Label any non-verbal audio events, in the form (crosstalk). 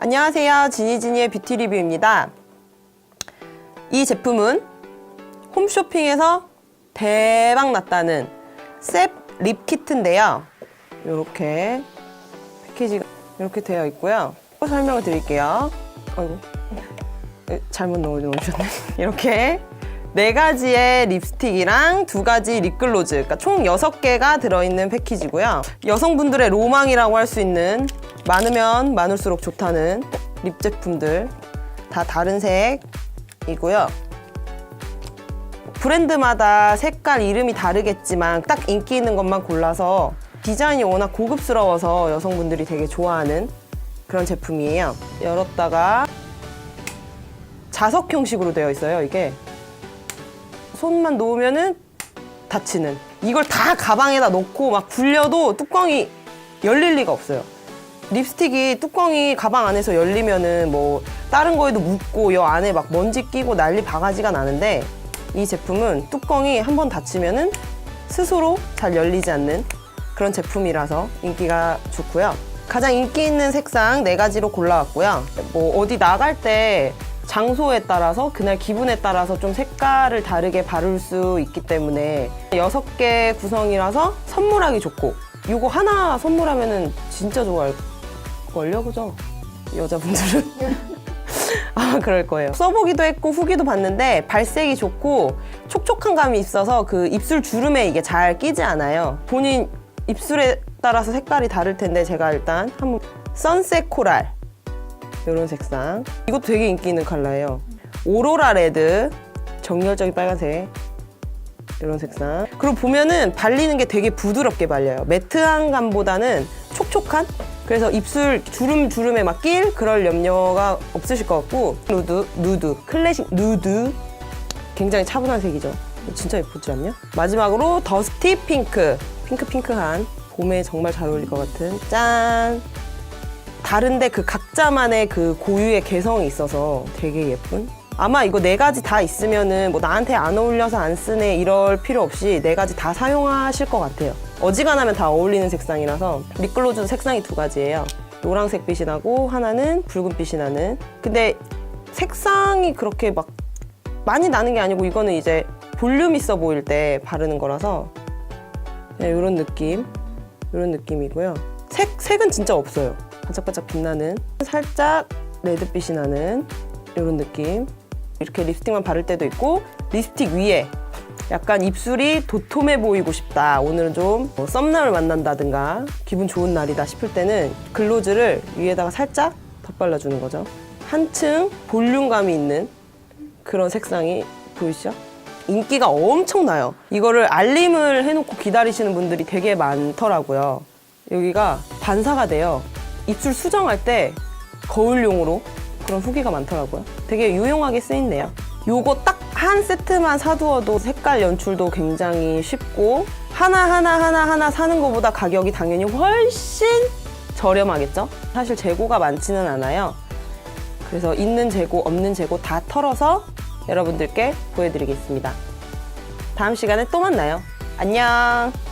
안녕하세요. 지니지니의 뷰티 리뷰입니다. 이 제품은 홈쇼핑에서 대박 났다는 셉 립키트인데요. 이렇게 패키지가 이렇게 되어 있고요. 설명을 드릴게요. 아이고. 에, 잘못 넣어놓으셨네. (laughs) 이렇게 네 가지의 립스틱이랑 두 가지 립글로즈, 그러니까 총 여섯 개가 들어있는 패키지고요. 여성분들의 로망이라고 할 수 있는 많으면 많을수록 좋다는 립 제품들 다 다른 색이고요. 브랜드마다 색깔 이름이 다르겠지만 딱 인기 있는 것만 골라서 디자인이 워낙 고급스러워서 여성분들이 되게 좋아하는 그런 제품이에요. 열었다가 자석 형식으로 되어 있어요, 이게. 손만 놓으면은 닫히는. 이걸 다 가방에다 넣고 막 굴려도 뚜껑이 열릴 리가 없어요. 립스틱이 뚜껑이 가방 안에서 열리면은 뭐 다른 거에도 묻고 여 안에 막 먼지 끼고 난리 바가지가 나는데 이 제품은 뚜껑이 한 번 닫히면은 스스로 잘 열리지 않는 그런 제품이라서 인기가 좋고요. 가장 인기 있는 색상 네 가지로 골라왔고요. 뭐 어디 나갈 때 장소에 따라서 그날 기분에 따라서 좀 색깔을 다르게 바를 수 있기 때문에 여섯 개 구성이라서 선물하기 좋고 이거 하나 선물하면은 진짜 좋아할 그죠? 여자분들은. (laughs) 아, 그럴 거예요. 써보기도 했고 후기도 봤는데 발색이 좋고 촉촉한 감이 있어서 그 입술 주름에 이게 잘 끼지 않아요. 본인 입술에 따라서 색깔이 다를 텐데 제가 일단 한번 선셋 코랄 이런 색상 이것도 되게 인기 있는 컬러예요. 오로라 레드 정열적인 빨간색 이런 색상. 그리고 보면은 발리는 게 되게 부드럽게 발려요. 매트한 감보다는 촉촉한? 그래서 입술 주름 주름에 막 낄 그럴 염려가 없으실 것 같고 누드 누드 클래식 누드 굉장히 차분한 색이죠. 진짜 예쁘지 않냐? 마지막으로 더스티 핑크 핑크 핑크한 봄에 정말 잘 어울릴 것 같은 짠 다른데 그 각자만의 그 고유의 개성이 있어서 되게 예쁜 아마 이거 네 가지 다 있으면은 뭐 나한테 안 어울려서 안 쓰네 이럴 필요 없이 네 가지 다 사용하실 것 같아요. 어지간하면 다 어울리는 색상이라서 립글로즈도 색상이 두 가지예요. 노란색 빛이 나고 하나는 붉은 빛이 나는. 근데 색상이 그렇게 막 많이 나는 게 아니고 이거는 이제 볼륨 있어 보일 때 바르는 거라서 네, 이런 느낌, 이런 느낌이고요. 색 색은 진짜 없어요. 반짝반짝 빛나는 살짝 레드빛이 나는 이런 느낌. 이렇게 립스틱만 바를 때도 있고 립스틱 위에 약간 입술이 도톰해 보이고 싶다. 오늘은 좀 뭐 썸남을 만난다든가 기분 좋은 날이다 싶을 때는 글로즈를 위에다가 살짝 덧발라주는 거죠. 한층 볼륨감이 있는 그런 색상이 보이시죠? 인기가 엄청나요. 이거를 알림을 해놓고 기다리시는 분들이 되게 많더라고요. 여기가 반사가 돼요. 입술 수정할 때 거울용으로 그런 후기가 많더라고요. 되게 유용하게 쓰인네요. 요거 딱 한 세트만 사두어도 색깔 연출도 굉장히 쉽고 하나 하나 하나 하나 사는 것보다 가격이 당연히 훨씬 저렴하겠죠? 사실 재고가 많지는 않아요. 그래서 있는 재고, 없는 재고 다 털어서 여러분들께 보여드리겠습니다. 다음 시간에 또 만나요. 안녕!